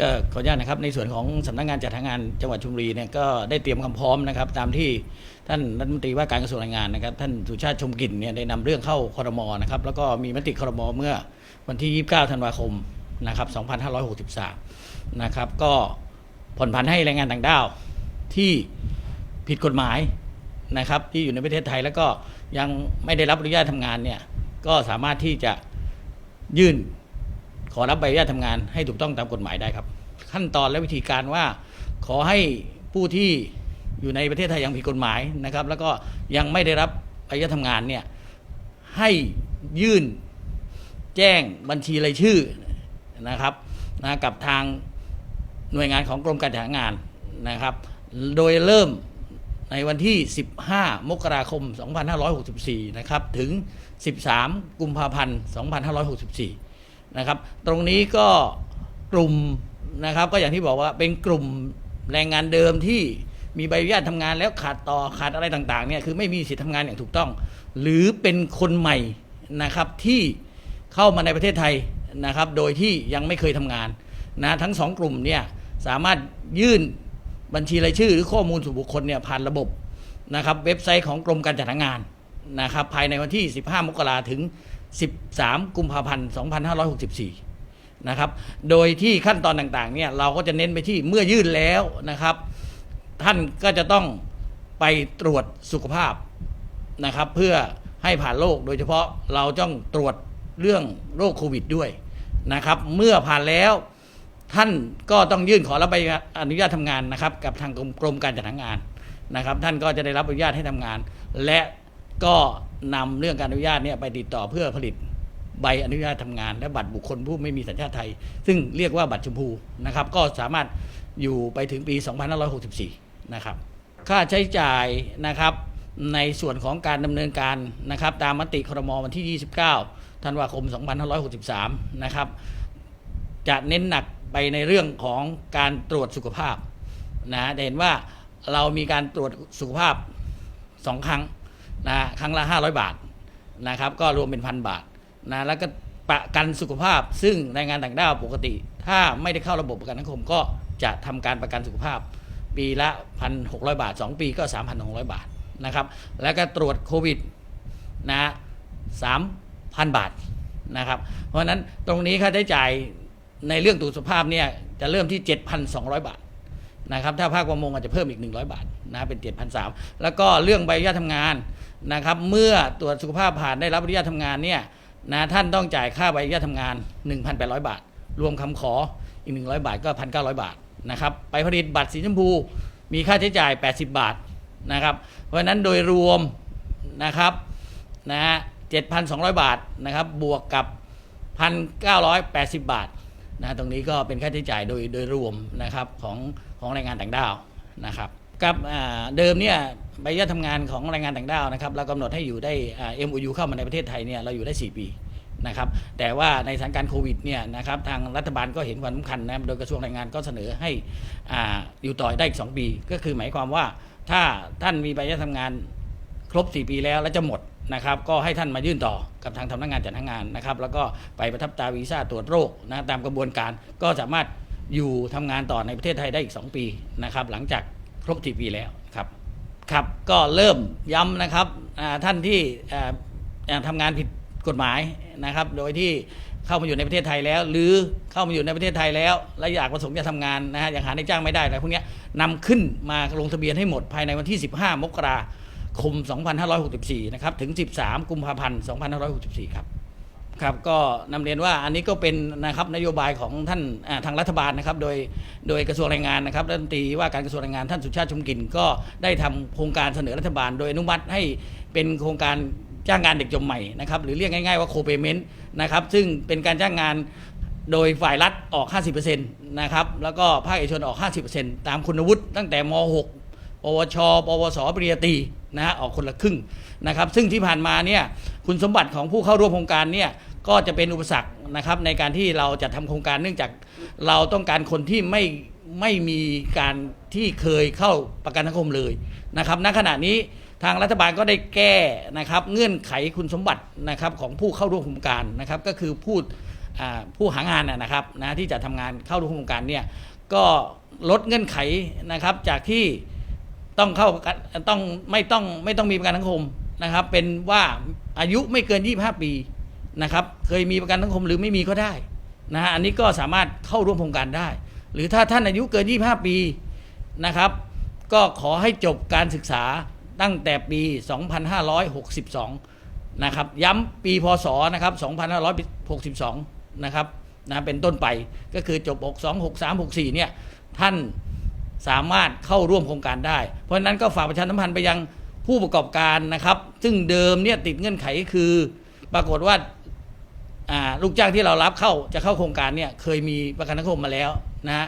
ก็ขออนุญาตนะครับในส่วนของสำนักงานจัดหางานจังหวัดชลบุรีเนี่ยก็ได้เตรียมความพร้อมนะครับ ตามที่ท่านรัฐมนตรีว่าการกระทรวงแรงงานนะครับ ท่านสุชาติชมกลิ่นเนี่ยได้นำเรื่องเข้าคอรมอนะครับแล้วก็มีมติคอรมอเมื่อวันที่ 29 ธันวาคมนะครับ 2563 นะครับก็ผ่อนผันให้แรงงานต่างด้าวที่ผิดกฎหมายนะครับ ที่อยู่ในประเทศไทยแล้วก็ยังไม่ได้รับอนุญาตทำงานเนี่ยก็สามารถที่จะยื่น ขอรับใบอนุญาตทำงานให้ถูกต้องตามกฎหมายได้ครับ ขั้นตอนและวิธีการว่าขอให้ผู้ที่อยู่ในประเทศไทยยังผิดกฎหมายนะครับ แล้วก็ยังไม่ได้รับใบอนุญาตทำงานเนี่ยให้ยื่นแจ้งบัญชีรายชื่อนะครับนะกับทางหน่วยงานของกรมการจัดหางานนะครับ โดยเริ่มในวันที่ 15 มกราคม 2564 นะครับ ถึง 13 กุมภาพันธ์ 2564 นะครับ ตรงนี้ก็กลุ่มนะครับ ก็อย่างที่บอกว่าเป็นกลุ่มแรงงานเดิมที่มีใบอนุญาตทำงานแล้วขาดต่อขาดอะไรต่างๆเนี่ยคือไม่มีสิทธิทำงานอย่างถูกต้อง หรือเป็นคนใหม่นะครับที่เข้ามาในประเทศไทยนะครับ โดยที่ยังไม่เคยทำงานนะทั้งสองกลุ่มเนี่ยสามารถยื่นบัญชีรายชื่อ หรือข้อมูลส่วนบุคคลเนี่ยผ่านระบบนะครับ เว็บไซต์ของกรมการจัดหางานนะครับ ภายในวันที่ 15 มกราถึง 13 กุมภาพันธ์ 2564 นะครับ โดยที่ขั้นตอนต่างๆ เนี่ยเราก็จะเน้นไปที่เมื่อยื่นแล้วนะครับ ท่านก็จะต้องไปตรวจสุขภาพนะครับ เพื่อให้ผ่านโรคโดยเฉพาะเราต้องตรวจเรื่องโรคโควิดด้วยนะครับ เมื่อผ่านแล้วท่านก็ต้องยื่นขอรับใบอนุญาตทำงานนะครับ กับทางกรมการจัดหางานนะครับ ท่านก็จะได้รับอนุญาตให้ทำงาน และก็ นำเรื่องการอนุญาตเนี่ยไปติดต่อเพื่อผลิตใบอนุญาตทำงาน และบัตรบุคคลผู้ไม่มีสัญชาติไทย ซึ่งเรียกว่าบัตรชมพูนะครับ ก็สามารถอยู่ไปถึงปี 2564 นะครับ ค่าใช้จ่ายนะครับในส่วนของการดำเนินการนะครับ ตามมติครมวันที่ 29 ธันวาคม 2563 นะครับ จะเน้นหนักไปในเรื่องของการตรวจสุขภาพนะจะเห็นว่าเรามีการตรวจสุขภาพสองครั้ง นะครั้งละ 500 บาทนะครับก็รวมเป็นพันบาทนะแล้วก็ประกันสุขภาพ ซึ่งแรงงานต่างด้าวปกติ ถ้าไม่ได้เข้าระบบประกันสังคม ก็จะทำการประกันสุขภาพ ปีละ 1,600 บาท 2 ปีก็ 3,600 บาทนะครับแล้วก็ตรวจโควิดนะ3,000 บาทนะครับเพราะฉะนั้นตรงนี้ค่าใช้จ่ายในเรื่องตรวจสุขภาพเนี่ยจะเริ่มที่ 7,200 บาท นะครับถ้าภาคประมงอาจจะเพิ่มอีก 100 บาทนะเป็น7,300แล้วก็เรื่องใบอนุญาตทำงานนะครับเมื่อตรวจสุขภาพผ่านได้รับอนุญาตทำงานเนี่ยนะท่านต้องจ่ายค่าใบอนุญาตทำงาน 1,800 บาท รวมคำขออีก 100 บาทก็ 1,900 บาทนะครับไปผลิตบัตรสีชมพูมีค่าใช้จ่าย 80 บาทนะครับเพราะฉะนั้นโดยรวมนะครับนะฮะ7,200 บาทนะครับบวกกับ 1,980 บาทนะตรงนี้ก็เป็นค่าใช้จ่ายโดยโดยรวมนะครับของ ของแรงงานต่างด้าวนะครับกับเดิมเนี่ยใบอนุญาตทำงานของแรงงานต่างด้าวนะครับเรากำหนดให้อยู่ได้อ่า MOU เข้ามาในประเทศไทยเนี่ยเราอยู่ได้ 4 ปีนะครับแต่ว่าในสถานการณ์โควิดเนี่ยนะครับทางรัฐบาลก็เห็นความสำคัญนะโดยกระทรวงแรงงานก็เสนอให้ออยู่ต่อได้อีก 2 ปี ก็คือหมายความว่าถ้าท่านมีใบอนุญาตทำงานครบ 4 ปีแล้วแล้วจะหมดนะครับก็ให้ท่านมายื่นต่อกับทางสำนักงานจัดหางานนะครับแล้วก็ไปประทับตราวีซ่าตรวจโรคนะตามกระบวนการก็สามารถ อยู่ทำงานต่อในประเทศไทยได้อีก 2 ปีนะครับ หลังจากครบ4ปีแล้วครับครับก็เริ่มย้ำนะครับท่านที่อ่าอ่าทำงานผิดกฎหมายนะครับ โดยที่เข้ามาอยู่ในประเทศไทยแล้ว หรือเข้ามาอยู่ในประเทศไทยแล้ว และอยากประสงค์จะทำงานนะฮะอยังหาในจ้างไม่ได้อะไรพวกนี้นำขึ้นมาลงทะเบียนให้หมดภายในวันที่ 15 มกราคม 2564 นะครับ ถึง 13 กุมภาพันธ์ 2564 ครับ ครับก็นำเรียนว่าอันนี้ก็เป็นนะครับนโยบายของท่านทางรัฐบาลนะครับ โดยโดยกระทรวงแรงงานนะครับรัฐมนตรีว่าการกระทรวงแรงงานท่านสุชาติชมกลิ่นก็ได้ทำโครงการเสนอรัฐบาล โดยอนุมัติให้เป็นโครงการจ้างงานเด็กจบใหม่นะครับหรือเรียกง่ายๆว่าโคเปเมนต์นะครับซึ่งเป็นการจ้างงานโดยฝ่ายรัฐออก 50%นะครับแล้วก็ภาคเอกชนออก 50%ตามคุณวุฒิตั้งแต่ม .6 ปวช ปวส ปริญญาตรีนะฮะออกคนละครึ่งนะครับซึ่งที่ผ่านมาเนี่ยคุณสมบัติของผู้เข้าร่วมโครงการเนี่ย ก็จะเป็นอุปสรรคนะครับในการที่เราจะทำโครงการเนื่องจากเราต้องการคนที่ไม่ไม่มีการที่เคยเข้าประกันสังคมเลยนะครับณขณะนี้ทางรัฐบาลก็ได้แก้นะครับเงื่อนไขคุณสมบัตินะครับของผู้เข้าร่วมโครงการนะครับก็คือพูดอ่าผู้หางานนะครับนะที่จะทำงานเข้าร่วมโครงการเนี่ยก็ลดเงื่อนไขนะครับจากที่ต้องเข้าต้องไม่ต้องไม่ต้องมีประกันสังคมนะครับเป็นว่าอายุไม่เกิน 25 ปี นะครับเคยมีประกันสังคมหรือไม่มีก็ได้นะฮะอันนี้ก็สามารถเข้าร่วมโครงการได้ หรือถ้าท่านอายุเกิน 25 ปีนะครับ ก็ขอให้จบการศึกษาตั้งแต่ปี 2562 นะครับ ย้ำปีพศนะครับ 2562 นะครับนะเป็นต้นไปก็คือจบ 62 63 64 เนี่ยท่านสามารถเข้าร่วมโครงการได้ เพราะนั้นก็ฝากประชาสัมพันธ์ไปยังผู้ประกอบการนะครับ ซึ่งเดิมเนี่ยติดเงื่อนไขคือปรากฏว่า ลูกจ้างที่เรารับเข้าจะเข้าโครงการเนี่ยเคยมีประกันสังคมมาแล้วนะฮะ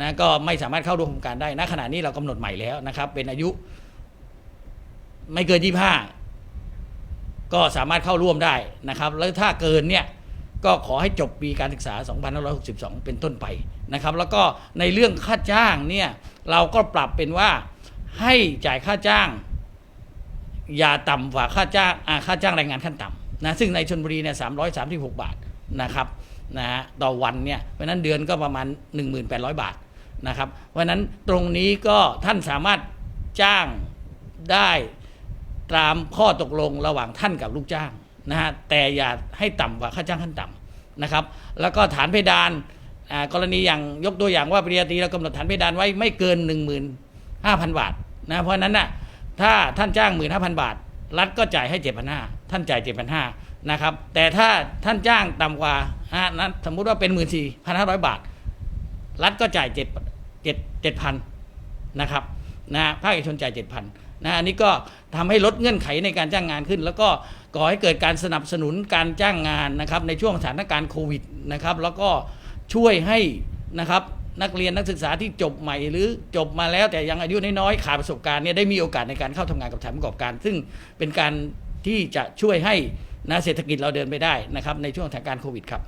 นะก็ไม่สามารถเข้าร่วมโครงการได้ณขณะนี้เรากำหนดใหม่แล้วนะครับ เป็นอายุ ไม่เกินยี่ห้าก็สามารถเข้าร่วมได้นะครับ แล้วถ้าเกินเนี่ยก็ขอให้จบปีการศึกษา 2562 เป็นต้นไปนะครับ แล้วก็ในเรื่องค่าจ้างเนี่ยเราก็ปรับเป็นว่าให้จ่ายค่าจ้าง อย่าต่ำกว่าค่าจ้างค่าจ้างแรงงานขั้นต่ำ นะซึ่งในชนบุรีเนี่ยสามร้อยสามสิบหกบาทนะครับนะฮะต่อวันเนี่ยเพราะนั้นเดือนก็ประมาณ 1,800 บาทนะครับเพราะนั้นตรงนี้ก็ท่านสามารถจ้างได้ตามข้อตกลงระหว่างท่านกับลูกจ้างนะฮะแต่อย่าให้ต่ำกว่าค่าจ้างขั้นต่ำนะครับ แล้วก็ฐานเพดานอ่ากรณีอย่างยกตัวอย่างว่าปริญญาตรีเรากำหนดฐานเพดานไว้ไม่เกิน 15,000 บาทนะเพราะนั้นน่ะถ้าท่านจ้างหมื่นห้าพันบาท รัฐก็จ่ายให้เจ็ดพันา ท่านจ่ายเจ็ดพันห้านะครับแต่ถ้าท่านจ้างต่ำกว่านั้นสมมุติว่าเป็นหมื่นสี่พันห้าร้อยบาท รัฐก็จ่ายเจ็ดเจ็ดเจ็ดพันนะครับนะภาคเอกชนจ่ายเจ็ดพันนะอันนี้ก็ทำให้ลดเงื่อนไขในการจ้างงานขึ้น แล้วก็ก่อให้เกิดการสนับสนุนการจ้างงานนะครับในช่วงสถานการณ์โควิดนะครับแล้วก็ช่วยให้นะครับนักเรียนนักศึกษาที่จบใหม่ หรือจบมาแล้วแต่ยังอายุน้อยๆขาดประสบการณ์เนี่ยได้มีโอกาสในการเข้าทำงานกับสถานประกอบการ ซึ่งเป็นการ ที่จะช่วยให้นะเศรษฐกิจเราเดินไปได้นะครับในช่วงสถานการณ์โควิดครับ